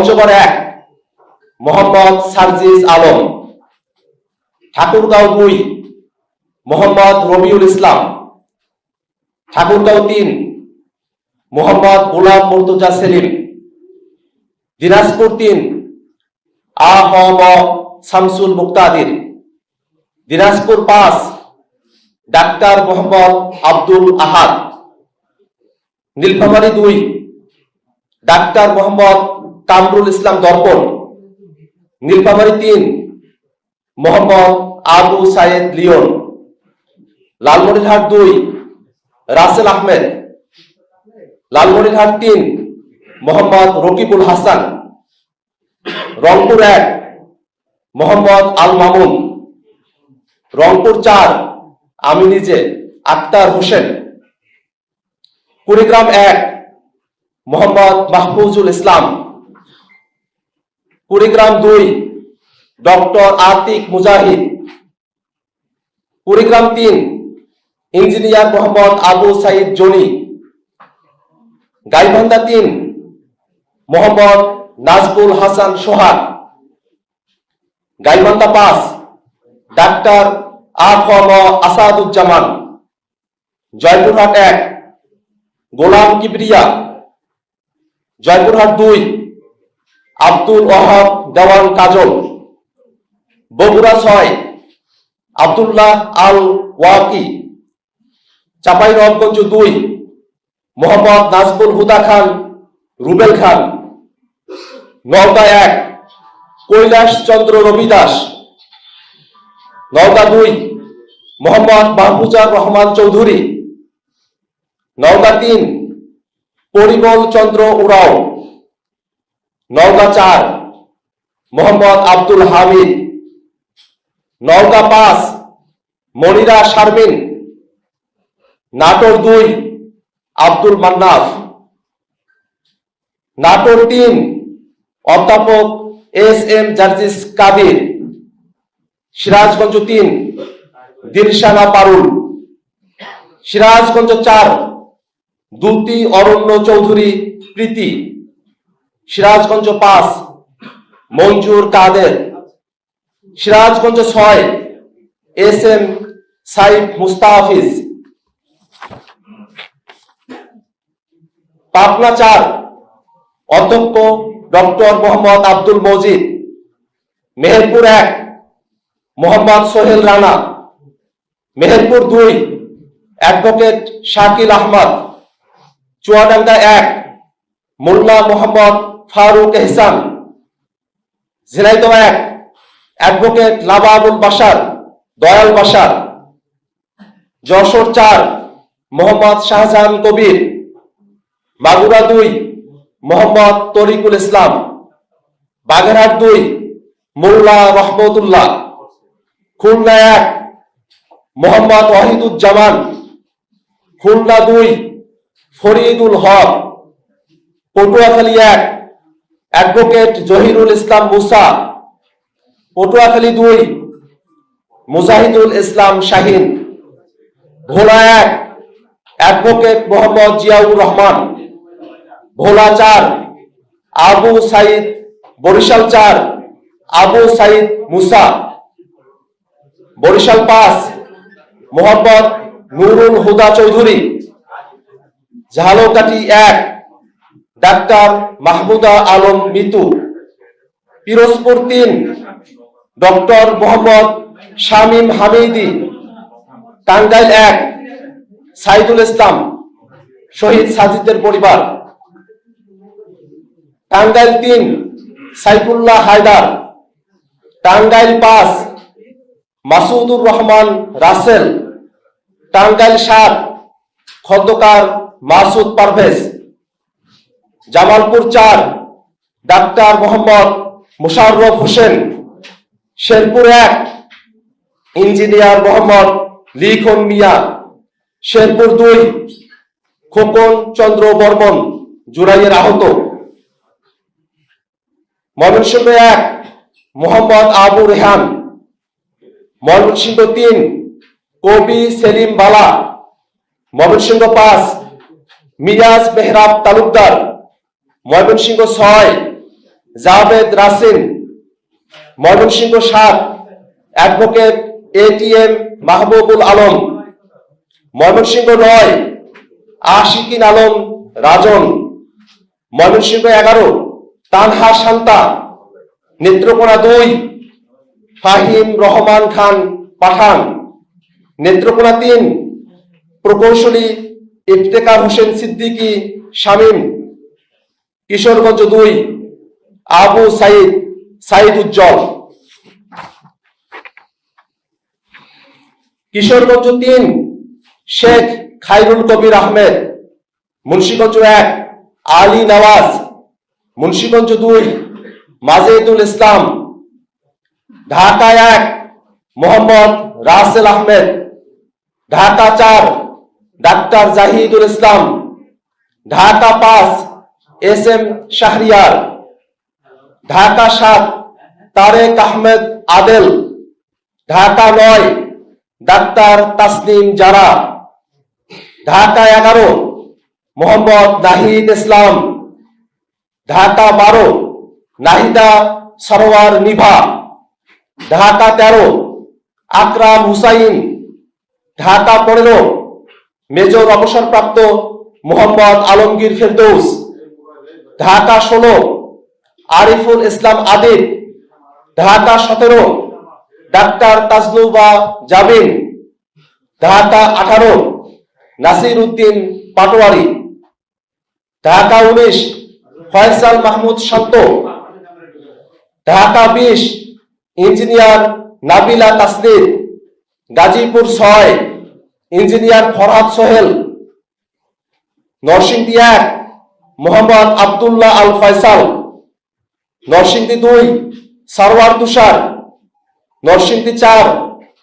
পঞ্চগড় এক, মোহাম্মদ সার্জিস আলম। ঠাকুরগাঁও দুই, মোহাম্মদ রবিউল ইসলাম। ঠাকুরগাঁও তিন, মোহাম্মদ গোলাম মুর্তজা সেলিম। দিনাজপুর তিন, আ হ ম শামসুল মুক্তাদির। দিনাজপুর পাঁচ, ডাক্তার মোহাম্মদ আব্দুল আহাদ। নীলফামারী দুই, ডাক্তার মোহাম্মদ কামরুল ইসলাম দর্পণ, নীলফামারী তিন, মোহাম্মদ আবু সায়েদ লিওন, লালমনিরহাট দুই, রাসেল আহমেদ, লালমনিরহাট তিন, মোহাম্মদ রকিবুল হাসান, রংপুর এক, মোহাম্মদ আল মামুন, রংপুর চার, আমি নিজে, আক্তার হোসেন। কুড়িগ্রাম এক, মোহাম্মদ মাহফুজুল ইসলাম কুড়িগ্রাম দুই, ডক্টর আতিক মুজাহিদ। কুড়িগ্রাম তিন, ইঞ্জিনিয়ার মোহাম্মদ আবু সাইদ জনি। গাইবান্ধা তিন, মোহাম্মদ নাজবুল হাসান সোহাগ। গাইবান্ধা পাঁচ, ডাক্তার আফম আসাদুজ্জামান। জয়পুরহাট এক, গোলাম কিবরিয়া। জয়পুরহাট দুই আব্দুল ওহাব দেওয়ান কাজল। বগুড়া ছয়, আব্দুল্লাহ আল ওয়াকি। চাপাই নবগঞ্জ দুই, মোহাম্মদ নাজবুল হুদা খান, রুবেল খান। নওদা এক, কৈলাস চন্দ্র রবি দাস। নওদা দুই, মোহাম্মদ মাহফুজার রহমান চৌধুরী। নওদা তিন, পরিমল চন্দ্র উরাও। নওদা চার, মোহাম্মদ আব্দুল হামিদ। নওদা পাঁচ, মনিরা শারমিন। নাটোর দুই, আব্দুল মান্নাফ। নাটোর তিন, অধ্যাপক এস এম জার্জিস কাদির। সিরাজগঞ্জ তিন, দিলশানা পারুল। সিরাজগঞ্জ চার, দুতি অরণ্য চৌধুরী প্রীতি। সিরাজগঞ্জ পাঁচ, মঞ্জুর কাদের, সিরাজগঞ্জ ছয়, এস এম সাইফ মুস্তাহাফিজ পাবনা চার, অধ্যক্ষ ডক্টর মোহাম্মদ আব্দুল মজিদ। মেহেরপুর এক, মোহাম্মদ সোহেল রানা। মেহেরপুর দুই, অ্যাডভোকেট শাকিল আহমদ। চুয়াডাঙ্গা এক, মোল্লা মোহাম্মদ ফারুক এহসান ঝিনাইদহ এক, অ্যাডভোকেট লাবাবুল বাসার দয়াল বাসার যশোর চার, মোহাম্মদ শাহজাহান কবির, মাগুরা দুই, মোহাম্মদ তরিকুল ইসলাম, বাগেরহাট দুই, মোল্লা রহমতুল্লাহ, খুলনা এক, মোহাম্মদ ওয়াহিদুজ্জামান, খুলনা দুই, ফরিদুল হক, পটুয়াখালী এক অ্যাডভোকেট জহিরুল ইসলাম মুসা, পটুয়াখালী দুই, মুজাহিদুল ইসলাম শাহিন, ভোলা এক, অ্যাডভোকেট মোহাম্মদ জিয়াউর রহমান, ভোলা চার, আবু সাইদ বরিশাল চার, আবু সাইদ মুসা, বরিশাল পাঁচ, মোহাম্মদ নুরুল হুদা চৌধুরী, ঝালকাঠি এক ডাক্তার মাহমুদা আলম মিতু, পিরোজপুর তিন, ডক্টর মোহাম্মদ শামীম হামিদি, টাঙ্গাইল এক, সাইদুল ইসলাম, শহীদ সাজিদের পরিবার। টাঙ্গাইল তিন, সাইফুল্লাহ হায়দার। টাঙ্গাইল পাঁচ, মাসুদুর রহমান রাসেল। টাঙ্গাইল সাত, খন্দকার মাসুদ পারভেজ। জামালপুর চার, ডাক্তার মোহাম্মদ মুশাররফ হোসেন, শেরপুর এক, ইঞ্জিনিয়ার মোহাম্মদ লিখন মিয়া, শেরপুর দুই, খোকন চন্দ্র বর্মন, জুরাইয়ের আহত। ময়মনসিংহ এক, মোহাম্মদ আবু রেহান। ময়মনসিংহ তিন, কবি সেলিম বালা। ময়মনসিংহ পাঁচ মিরাজ মেহরাব তালুকদার। ময়মনসিংহ ছয়, জাভেদ রাসিন ময়মনসিংহ সাত, অ্যাডভোকেট এটিএম মাহবুবুল আলম, ময়মনসিংহ নয়, আশিকিন আলম রাজন, ময়মনসিংহ এগারো, তানহা শান্তা, নেত্রকোনা দুই, ফাহিম রহমান খান পাঠান, নেত্রকোনা তিন, প্রকৌশলী ইফতেকার হোসেন সিদ্দিকী শামীম। কিশোরগঞ্জ দুই, আবু সাইদ সাইদ উজ্জ্বল। কিশোরগঞ্জ তিন, শেখ খাইরুল কবির আহমেদ। মুন্সিগঞ্জ এক, আলী নওয়াজ। মুন্সিগঞ্জ দুই, মাজেদুল ইসলাম। ঢাকা এক, মোহাম্মদ রাসেল আহমেদ। ঢাকা চার, ডাক্তার জাহিদুল ইসলাম। ঢাকা পাঁচ এস এম শাহরিয়ার, ঢাকা সাত, তারেক আহমেদ আদেল, ঢাকা নয়, ডাক্তার তাসনিম জারা, ঢাকা এগারো, মোহাম্মদ নাহিদ ইসলাম, ঢাকা বারো, নাহিদা সরোয়ার নিভা, ঢাকা তেরো, আকরাম হুসাইন, ঢাকা পনেরো, মেজর অবসরপ্রাপ্ত মোহাম্মদ আলমগীর ফেরদৌস। ঢাকা ষোলো, আরিফুল ইসলাম আদিব ঢাকা সতেরো, ডাক্তার তাজলুবা জাবিন ঢাকা আঠারো, নাসির উদ্দিন পাটোয়ারি, ঢাকা উনিশ, ফয়সাল মাহমুদ শান্ত ঢাকা বিশ, ইঞ্জিনিয়ার নাবিলা তাসনির গাজীপুর ছয়, ইঞ্জিনিয়ার ফরহাদ সোহেল, নরসিংদী এক মোহাম্মদ আবদুল্লাহ আল ফয়সাল নরসিংদী দুই সারওয়ার তুষার, নরসিংদী চার,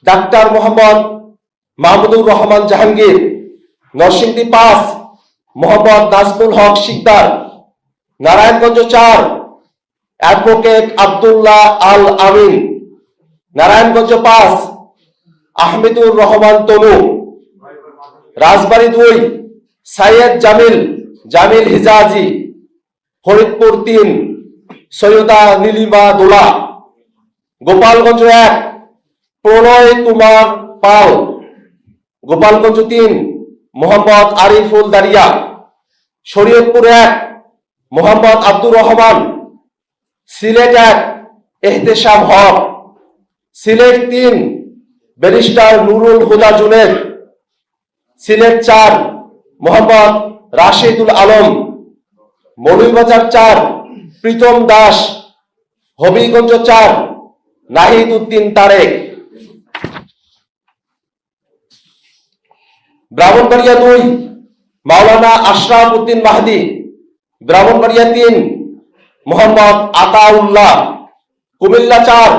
ডাক্তার মোহাম্মদ মাহমুদুর রহমান জাহাঙ্গীর, নরসিংদী পাঁচ, মোহাম্মদ নাজমুল হক শিকদার, নারায়ণগঞ্জ চার, অ্যাডভোকেট আব্দুল্লাহ আল আমিন, নারায়ণগঞ্জ পাঁচ, আহমেদুর রহমান তনু, রাজবাড়ী দুই, সাইয়েদ জামিল জামিল হিজাজি, ফরিদপুর তিন, সৈয়দা নীলিমা দোলা, গোপালগঞ্জ এক, প্রণয় কুমার পাল, গোপালগঞ্জ তিন, মোহাম্মদ আরিফুল দারিয়া, শরীয়তপুর এক, মোহাম্মদ আব্দুর রহমান, সিলেট এক, এহতেশাম হক, সিলেট তিন, ব্যারিস্টার নুরুল হুদা জুনেদ, সিলেট চার, মোহাম্মদ রাশেদুল আলম মৌলভীবাজার চার, প্রীতম দাস, হবিগঞ্জ চার, নাহিদ উদ্দিন তারেক। ব্রাহ্মণবাড়িয়া দুই, মাওলানা আশরাফ উদ্দিন মাহদি। ব্রাহ্মণবাড়িয়া তিন, মোহাম্মদ আতাউল্লাহ। কুমিল্লা চার,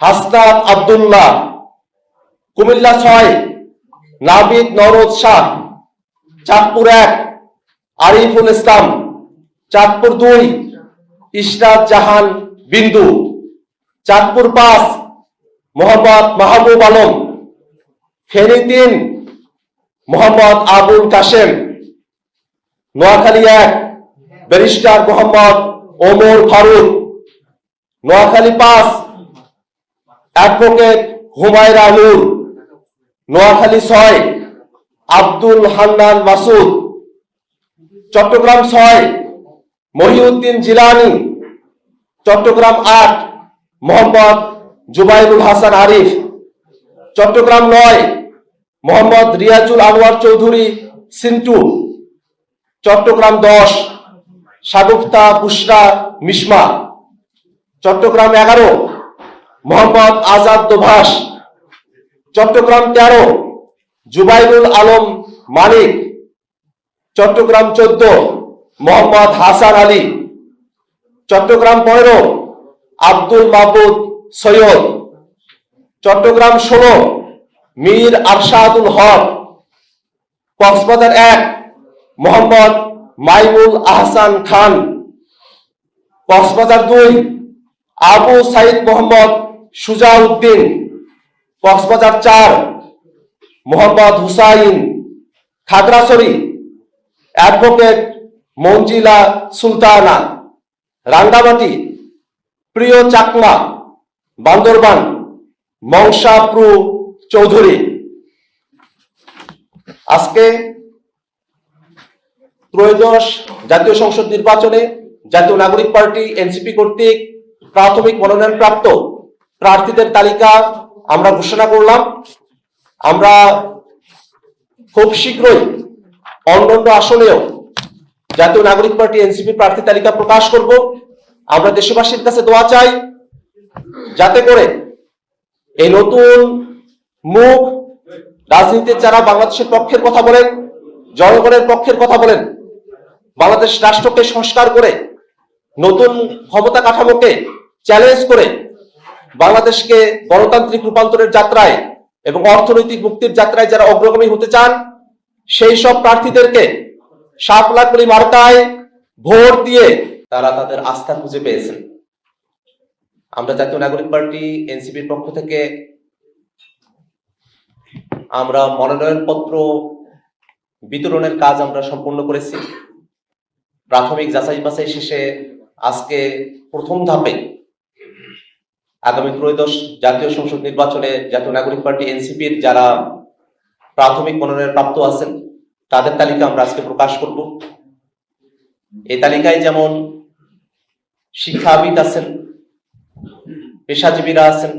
হাসনাত আব্দুল্লাহ। কুমিল্লা ছয়, নাবিদ নরদ শাহ। চাঁদপুর এক আরিফুল ইসলাম, চাঁদপুর দুই, ইশরাত জাহান বিন্দু, চাঁদপুর পাঁচ, মোহাম্মদ মাহবুব আলম, ফেনী তিন, মোহাম্মদ আবুল কাশেম, নোয়াখালী এক, ব্যারিস্টার মোহাম্মদ ওমর ফারুক, নোয়াখালী পাঁচ, অ্যাডভোকেট হুমায়রা নূর, নোয়াখালী ছয়, আব্দুল হান্নান মাসুদ চট্টগ্রাম ছয়, মহিউদ্দিন জিলানি, চট্টগ্রাম আট, মোহাম্মদ জুবাইরুল হাসান আরিফ। চট্টগ্রাম নয়, মোহাম্মদ রিয়াজুল আনোয়ার চৌধুরী, সিন্টু। চট্টগ্রাম দশ, সাগুপ্তা বুসরা মিসমা চট্টগ্রাম এগারো, মোহাম্মদ আজাদ দোভাষ। চট্টগ্রাম তেরো, জুবাইরুল আলম মানিক। চট্টগ্রাম চোদ্দ, মোহাম্মদ হাসান আলী। চট্টগ্রাম পনেরো, আব্দুল মাহবুদ সৈয়দ। চট্টগ্রাম ষোলো, মীর আরশাদুল হক। কক্সবাজার এক, মোহাম্মদ মাইমুল আহসান খান। কক্সবাজার দুই, আবু সাইদ মোহাম্মদ সুজাউদ্দিন। কক্সবাজার চার, মোহাম্মদ হুসাইন খাগড়াছড়ি। অ্যাডভোকেট মঞ্জিলা সুলতানা, রাঙ্গামাটি, প্রিয় চাকমা, বান্দরবান, মংসাপ্রু চৌধুরী। আজকে ত্রয়োদশ জাতীয় সংসদ নির্বাচনে জাতীয় নাগরিক পার্টি এনসিপি কর্তৃক প্রাথমিক মনোনয়ন প্রাপ্ত প্রার্থীদের তালিকা আমরা ঘোষণা করলাম। আমরা খুব শীঘ্রই অন্যান্য আসনেও জাতীয় নাগরিক পার্টি এনসিপি প্রার্থী তালিকা প্রকাশ করব। আমরা দেশবাসীর কাছে দোয়া চাই যাতে করে এই নতুন মুখ রাজনীতির যারা বাংলাদেশের পক্ষের কথা বলেন, জনগণের পক্ষের কথা বলেন, বাংলাদেশ রাষ্ট্রকে সংস্কার করে, নতুন ক্ষমতা কাঠামোকে চ্যালেঞ্জ করে বাংলাদেশকে গণতান্ত্রিক রূপান্তরের যাত্রায় এবং অর্থনৈতিক মুক্তির যাত্রায় যারা অগ্রগামী হতে চান সেই সব প্রার্থীদেরকে কোটি মার্কায় ভোট দিয়ে তারা তাদের আস্থা খুঁজে পেয়েছেন। আমরা জাতীয় নাগরিক পার্টি এনসিপির পক্ষ থেকে আমরা মনোনয়ন পত্র বিতরণের কাজ আমরা সম্পূর্ণ করেছি। প্রাথমিক যাচাই বাছাই শেষে আজকে প্রথম ধাপে আগামী ত্রয়োদশ জাতীয় সংসদ নির্বাচনে জাতীয় নাগরিক পার্টি এনসিপির যারা প্রাথমিক মনোনয়ন প্রাপ্ত আছেন তাদের তালিকা আমরা আজকে প্রকাশ করব। এই তালিকায় যেমন শিক্ষাবিদ আছেন, পেশাজীবীরা আছেন,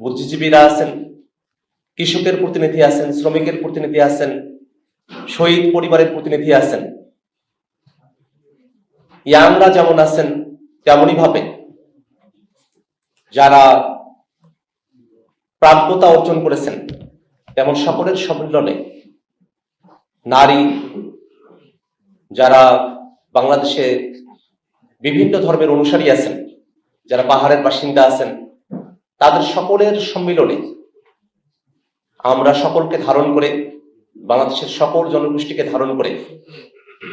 বুদ্ধিজীবীরা আছেন, কৃষকের প্রতিনিধি আছেন, শ্রমিকের প্রতিনিধি আছেন, শহীদ পরিবারের প্রতিনিধি আছেন। ইয়াংরা যেমন আছেন, তেমনই ভাবে যারা প্রাপ্যতা অর্জন করেছেন, তেমন সকলের সম্মিলনে নারী যারা বাংলাদেশে বিভিন্ন ধর্মের অনুসারী আছেন, যারা পাহাড়ের বাসিন্দা আছেন, তাদের সকলের সম্মিলনে আমরা সকলকে ধারণ করে, বাংলাদেশের সকল জনগোষ্ঠীকে ধারণ করে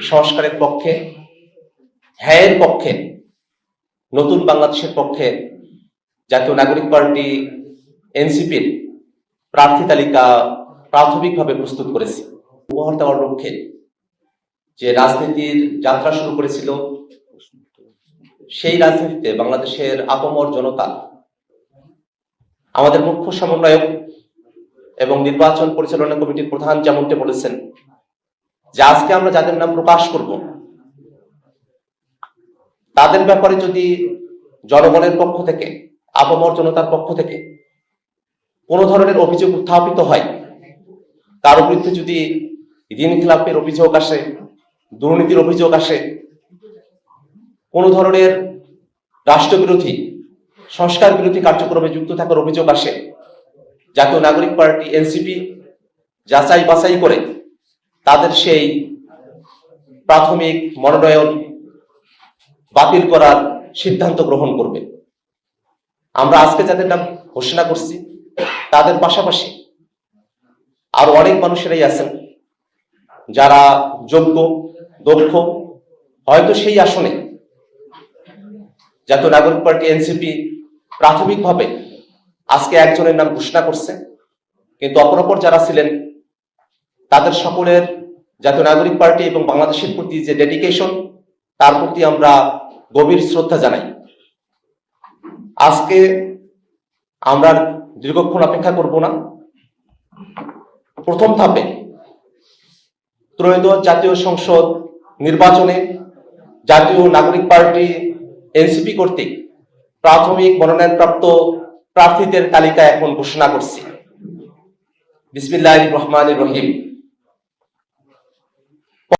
সংস্কারের পক্ষে, হ্যায়ের পক্ষে, নতুন বাংলাদেশের পক্ষে জাতীয় নাগরিক পার্টি, এনসিপির প্রার্থী তালিকা প্রাথমিকভাবে প্রস্তুত করেছি। উপহার দেওয়ার লক্ষ্যে যে রাজনীতির যাত্রা শুরু করেছিল, সেই রাজনীতিতে বাংলাদেশের আপমর জনতা, আমাদের মুখ্য সমন্বয়ক এবং নির্বাচন পরিচালনা কমিটির প্রধান যেমনটি বলেছেন, যে আজকে আমরা যাদের নাম প্রকাশ করব, তাদের ব্যাপারে যদি জনগণের পক্ষ থেকে, আপমর জনতার পক্ষ থেকে কোন ধরনের অভিযোগ উত্থাপিত হয়, তার বিরুদ্ধে যদি ঋণ খেলাপের অভিযোগ আসে, দুর্নীতির অভিযোগ আসে। কোন ধরনের রাষ্ট্রবিরোধী সংস্কার বিরোধী কার্যক্রমে যুক্ত থাকার অভিযোগ আসে। জাতীয় নাগরিক পার্টি, এনসিপি, যাচাই বাছাই করে তাদের সেই প্রাথমিক মনোনয়ন বাতিল করার সিদ্ধান্ত গ্রহণ করবে। আমরা আজকে যাদের নাম ঘোষণা করছি, তাদের পাশাপাশি আরও অনেক মানুষেরাই আছেন। যারা যোগ্য, দক্ষ, হয়তো সেই আসনে জাতীয় নাগরিক পার্টি এনসিপি প্রাথমিকভাবে আজকে একজনের নাম ঘোষণা করছে, কিন্তু অপরপর যারা ছিলেন, তাদের সকলের জাতীয় নাগরিক পার্টি এবং বাংলাদেশের প্রতি যে ডেডিকেশন তার প্রতি আমরা গভীর শ্রদ্ধা জানাই। আজকে আমরা দীর্ঘক্ষণ অপেক্ষা করব না। প্রথম ধাপে ত্রয়োদশ জাতীয় সংসদ নির্বাচনে জাতীয় নাগরিক পার্টি এনসিপি কর্তৃক প্রাথমিক মনোনয়নপ্রাপ্ত প্রার্থীদের তালিকা এখন ঘোষণা করছি। বিসমিল্লাহ রহমান রহিম।